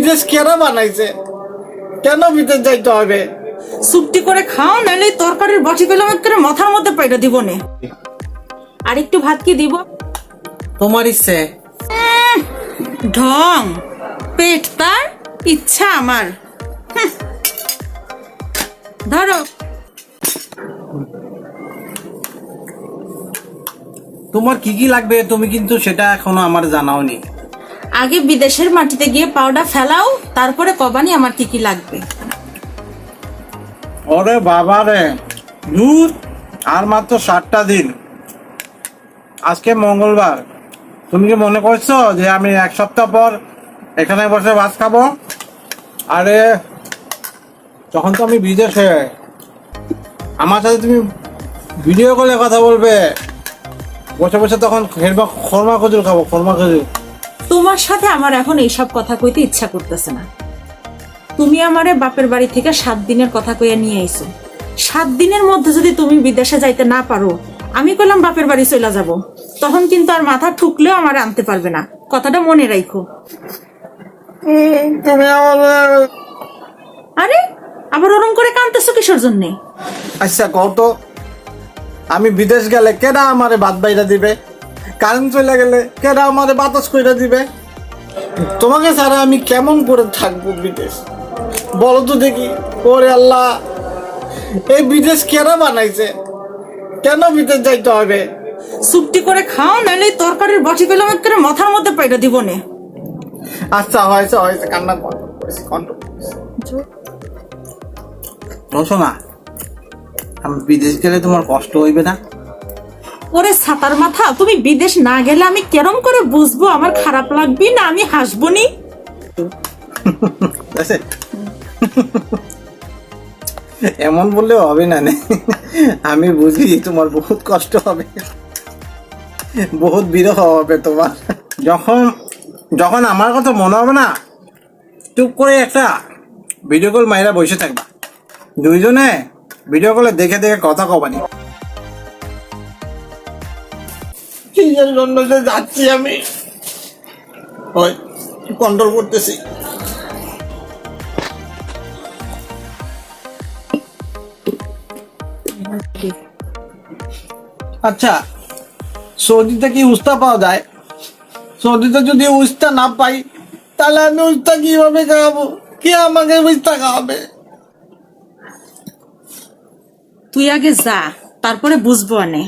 বিদেশ কেনা বানাইছে? কেন বিদেশ যাইতে হবে? সুপটি করে খাও নাহলে তরকারির বাটি পেলাম করে মাথার মধ্যে পাইটা দিব নে? আর একটু ভাত কি দিব? তোমার ইচ্ছে। ঢং। পেট তার ইচ্ছা আমার। ধরো। তোমার কি কি লাগবে তুমি কিন্তু সেটা এখনও আমার জানাওনি। আগে বিদেশের মাটিতে গিয়ে পাউডার ফেলাও, তারপরে কবানি আমার কি কি লাগবে? ওরে বাবা রে দূর আর মাত্র সাতটা দিন। আজকে মঙ্গলবার। তুমি কি মনে করছ যে আমি এক সপ্তাহ পর এখানে বসে ভাত খাব? আরে তখন তো আমি বিদেশে, আমার সাথে তুমি ভিডিও কলে কথা বলবে। বসে বসে তখন খেরমা খরমা খজুর খাব, খরমা খজুর। তোমার সাথে আমার এখন এইসব কথা কইতে ইচ্ছা করতেছে না। তুমি আমারে বাপের বাড়ি থেকে সাত দিনের কথা কইয়া নিয়ে আইছো। সাত দিনের মধ্যে যদি তুমি বিদেশে যাইতে না পারো আমি কইলাম বাপের বাড়ি চলে যাব। তখন কিন্তু আর মাথা ঠুকলেও আমার আনতে পারবে না। কথাটা মনে রাখো তুমি আরে আবার ওরম করে কানতেছো কিসের জন্যে? আচ্ছা কত আমি বিদেশ গেলে কেডা আমারে বাদ বাইরা দিবে? কারেন্ট চলে গেলে কেডা আমাদের বাতাস কইরা দিবে? তোমাকে ছাড়া আমি কেমন করে থাকব বিদেশ? বলো তো দেখি। ওরে আল্লাহ এই বিদেশ কেনা বানাইছে? কেন বিদেশ যাইতে হবে? সুপটি করে খাও নাহলে তরকারির বাটি পেলাম করে মাথার মধ্যে পাইটা দিব নে। আচ্ছা হয়েছে হয়েছে কান্না কন্ট্রোল করেছি কন্ট্রোল শোনা আমি বিদেশ গেলে তোমার কষ্ট হইবে না? ওরে ছাতার মাথা, তুমি বিদেশ না গেলে আমি কেরম করে বুঝব? আমার খারাপ লাগবে না, আমি হাসবো নি? এমন বললে হবে না আমি বুঝি তোমার বহুত কষ্ট হবে। বহুত বিরহ হবে তোমার। যখন যখন আমার কথা মনে হবে না, চুপ করে একটা ভিডিও কল মাইরা বসে থাকবা। দুইজনে ভিডিও কলে দেখে দেখে কথা কবানি যাচ্ছি আমি। কন্ট্রোল করতেছি। আচ্ছা সৌদিতে কি উস্তা পাওয়া যায়? সৌদিতে যদি উস্তা না পাই, তাহলে আমি উস্তা কীভাবে খাওয়াবো? কে আমাকে উস্তা খাওয়াবে? তুই আগে যা, তারপরে বুঝব আনে